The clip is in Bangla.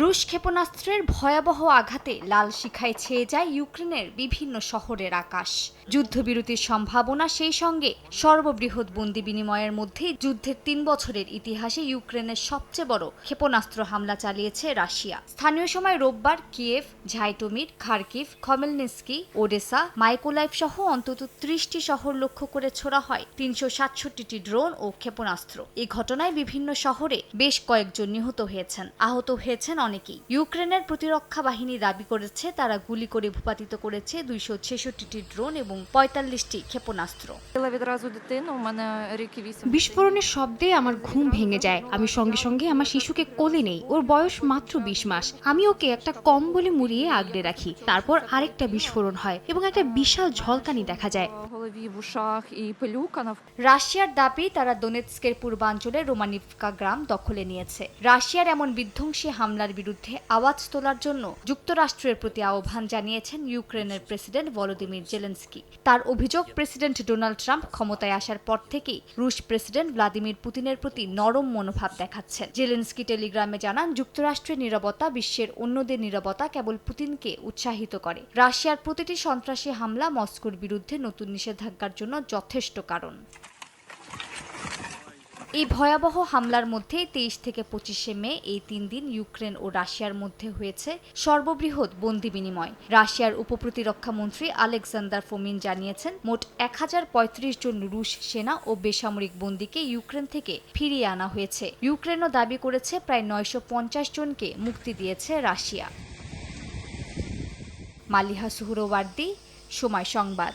রুশ ক্ষেপণাস্ত্রের ভয়াবহ আঘাতে লাল শিখায় ছেয়ে যায় ইউক্রেনের বিভিন্ন শহরের আকাশ। যুদ্ধবিরতির সম্ভাবনা সেই সঙ্গে সর্ববৃহৎ বন্দি বিনিময়ের মধ্যে যুদ্ধের তিন বছরের ইতিহাসে ইউক্রেনের সবচেয়ে বড় ক্ষেপণাস্ত্র হামলা চালিয়েছে রাশিয়া। স্থানীয় সময় রোববার Kyiv, Zhytomyr, Kharkiv, Khmelnytskyi, Odesa, Mykolaiv সহ অন্তত ত্রিশটি শহর লক্ষ্য করে ছোড়া হয় তিনশো সাতষট্টিটি ড্রোন ও ক্ষেপণাস্ত্র। এই ঘটনায় বিভিন্ন শহরে বেশ কয়েকজন নিহত হয়েছেন। আহত হয়েছেন অনেকেই। ইউক্রেনের প্রতিরক্ষা বাহিনী দাবি করেছে তারা গুলি করে ভূপাতিত করেছে দুইশো ছেষট্টিটি ড্রোন এবং পঁয়তাল্লিশটি ক্ষেপণাস্ত্র। বিস্ফোরণের শব্দে আমার ঘুম ভেঙে যায়। আমি সঙ্গে সঙ্গে আমার শিশুকে কোলে নেই। ওর বয়স মাত্র বিশ মাস। আমি ওকে একটা কম বলে মুড়িয়ে আগড়ে রাখি। তারপর আরেকটা বিস্ফোরণ হয় এবং একটা বিশাল ঝলকানি দেখা যায়। রাশিয়ার দাবি তারা দোনেৎস্কের পূর্বাঞ্চলে রোমানিফকা গ্রাম দখলে নিয়েছে। রাশিয়ার এমন বিধ্বংসী হামলার বিরুদ্ধে আওয়াজ তোলার জন্য যুক্তরাষ্ট্রের প্রতি আহ্বান জানিয়েছেন ইউক্রেনের প্রেসিডেন্ট ভলোদিমির জেলেন্সকি। তার অভিযোগ, প্রেসিডেন্ট ডোনাল্ড ট্রাম্প ক্ষমতায় আসার পর থেকেই রুশ প্রেসিডেন্ট ভ্লাদিমির পুতিনের প্রতি নরম মনোভাব দেখাচ্ছেন। জেলেন্সকি টেলিগ্রামে জানান, যুক্তরাষ্ট্রের নিরাপত্তা বিশ্বের অন্যদের নিরাপত্তা কেবল পুতিনকে উৎসাহিত করে। রাশিয়ার প্রতিটি সন্ত্রাসী হামলা মস্কোর বিরুদ্ধে নতুন নিষেধাজ্ঞার জন্য যথেষ্ট কারণ। এই ভয়াবহ হামলার মধ্যে তেইশ থেকে পঁচিশে মে এই তিন দিন ইউক্রেন ও রাশিয়ার মধ্যে হয়েছে সর্ববৃহৎ বন্দি বিনিময়। রাশিয়ার উপপ্রতিরক্ষা মন্ত্রী আলেকজান্ডার ফোমিন জানিয়েছেন, মোট এক হাজার পঁয়ত্রিশ জন রুশ সেনা ও বেসামরিক বন্দীকে ইউক্রেন থেকে ফিরিয়ে আনা হয়েছে। ইউক্রেনও দাবি করেছে প্রায় নয়শো পঞ্চাশ জনকে মুক্তি দিয়েছে রাশিয়া। মালিহা সুহরওয়ার্দি, সময় সংবাদ।